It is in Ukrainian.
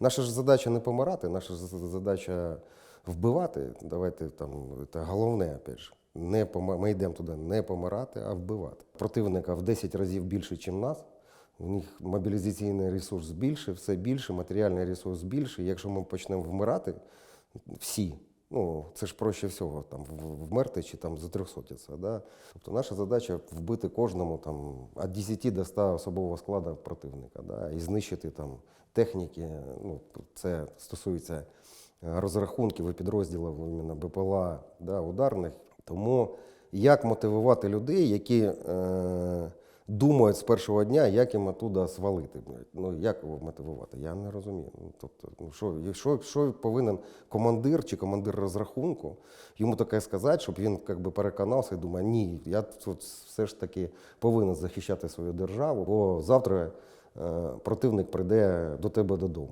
Наша ж задача не помирати, наша ж задача вбивати. Давайте там це головне, опять же. Не пом... Ми йдемо туди не помирати, а вбивати. Противника в 10 разів більше, ніж нас. У них мобілізаційний ресурс більше, все більше, матеріальний ресурс більше. Якщо ми почнемо вмирати, всі, ну це ж проще всього там вмерти чи там затрьохсотитися. Да? Тобто наша задача вбити кожному там від 10 до 100 особового складу противника, да? і знищити там техніки. Ну, це стосується е, розрахунків і підрозділів іменно БПЛА да, ударних. Тому як мотивувати людей, які е, думають з першого дня, як їм оттуда свалити? Ну як його мотивувати? Я не розумію. Ну, тобто, ну, що, що, що повинен командир чи командир розрахунку йому таке сказати, щоб він якби переконався і думає, ні, я тут все ж таки повинен захищати свою державу, бо завтра е, противник прийде до тебе додому.